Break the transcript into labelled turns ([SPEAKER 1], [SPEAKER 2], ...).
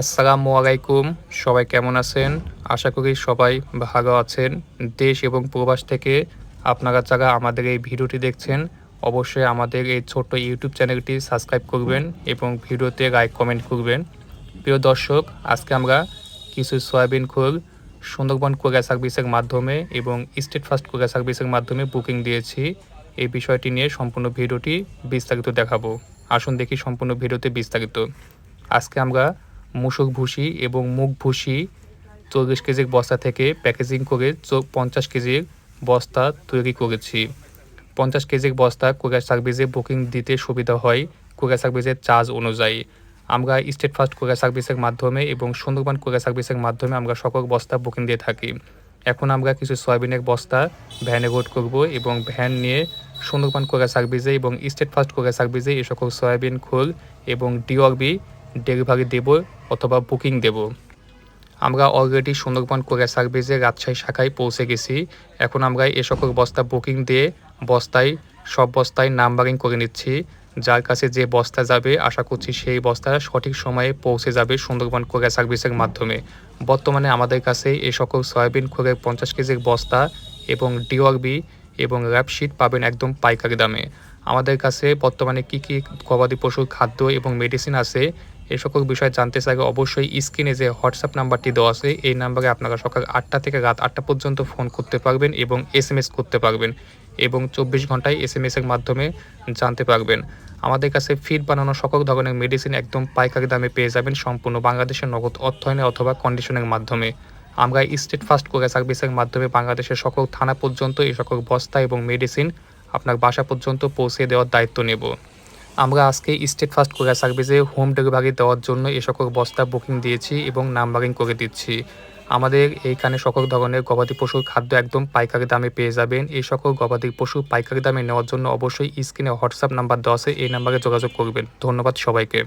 [SPEAKER 1] আসসালামু আলাইকুম, সবাই কেমন আছেন? আশা করি সবাই ভালো আছেন। দেশ এবং প্রবাস থেকে আপনারা যারা আমাদের এই ভিডিওটি দেখছেন, অবশ্যই আমাদের এই ছোট্ট ইউটিউব চ্যানেলটি সাবস্ক্রাইব করবেন এবং ভিডিওতে লাইক, কমেন্ট করবেন। প্রিয় দর্শক, আজকে আমরা কিছু সয়াবিন খোল, সুন্দরবন কোরিয়া সার্ভিসের মাধ্যমে এবং স্টেট ফার্স্ট কোরিয়া সার্ভিসের মাধ্যমে বুকিং দিয়েছি। এই বিষয়টি নিয়ে সম্পূর্ণ ভিডিওটি বিস্তারিত দেখাবো। আসুন দেখি সম্পূর্ণ ভিডিওতে বিস্তারিত। আজকে আমরা মূসক ভুসি এবং মুগ ভুসি চল্লিশ কেজির বস্তা থেকে প্যাকেজিং করে পঞ্চাশ কেজির বস্তা তৈরি করেছি। পঞ্চাশ কেজির বস্তা কোরিয়ার সার্ভিসে বুকিং দিতে সুবিধা হয় কোরিয়ার সার্ভিসের চার্জ অনুযায়ী। আমরা স্টেট ফার্স্ট কোরিয়ার সার্ভিসের মাধ্যমে এবং সুন্দরবন কোরিয়ার সার্ভিসের মাধ্যমে আমরা সকল বস্তা বুকিং দিয়ে থাকি। এখন আমরা কিছু সয়াবিনের বস্তা, ভ্যানে লোড করব এবং ভ্যান নিয়ে সুন্দরবন কোরিয়ার সার্ভিসে এবং স্টেট ফার্স্ট কোরিয়ার সার্ভিসে এই সকল সয়াবিন খোল এবং ডিওরবি ডেলিভারি দেব অথবা বুকিং দেব। আমরা অলরেডি সুন্দরবন কোরিয়ার সার্ভিসে রাজশাহী শাখায় পৌঁছে গেছি। এখন আমরা এ সকল বস্তা বুকিং দিয়ে বস্তায়, সব বস্তায় নাম্বারিং করে নিচ্ছি। যার কাছে যে বস্তা যাবে, আশা করছি সেই বস্তা সঠিক সময়ে পৌঁছে যাবে সুন্দরবন কোরিয়ার সার্ভিসের মাধ্যমে। বর্তমানে আমাদের কাছে এ সকল সয়াবিন খোরের পঞ্চাশ কেজির বস্তা এবং ডিওরবি এবং র্যাপশিট পাবেন একদম পাইকারি দামে। আমাদের কাছে বর্তমানে কি কি গবাদি পশুর খাদ্য এবং মেডিসিন আছে এই সকল বিষয় জানতে চাইলে অবশ্যই স্ক্রিনে যে হোয়াটসঅ্যাপ নাম্বারটি দেওয়া আছে, এই নাম্বারে আপনারা সকাল আটটা থেকে রাত আটটা পর্যন্ত ফোন করতে পারবেন এবং এস করতে পারবেন এবং চব্বিশ ঘন্টায় এস এর মাধ্যমে জানতে পারবেন। আমাদের কাছে ফিড বানানো সকল ধরনের মেডিসিন একদম পাইকারি দামে পেয়ে যাবেন সম্পূর্ণ বাংলাদেশের নগদ অর্থায়নে অথবা কন্ডিশনের মাধ্যমে। আমরা স্টেট ফার্স্ট করে সার্ভিসের মাধ্যমে বাংলাদেশের সকল থানা পর্যন্ত এই সকল বস্তা এবং মেডিসিন আপনার বাসা পর্যন্ত পৌঁছে দেওয়ার দায়িত্ব নেব। আমরা আজকে স্টেট ফার্স্ট কোরিয়ার সার্ভিসে হোম ডেলিভারি দেওয়ার জন্য এ সকল বস্তা বুকিং দিয়েছি এবং নাম্বারিং করে দিচ্ছি। আমাদের এইখানে সকল ধরনের গবাদি পশুর খাদ্য একদম পাইকারি দামে পেয়ে যাবেন। এই সকল গবাদি পশু পাইকারি দামে নেওয়ার জন্য অবশ্যই স্ক্রিনে হোয়াটসঅ্যাপ নাম্বার দেওয়া আছে। এই নাম্বারে যোগাযোগ করবেন। ধন্যবাদ সবাইকে।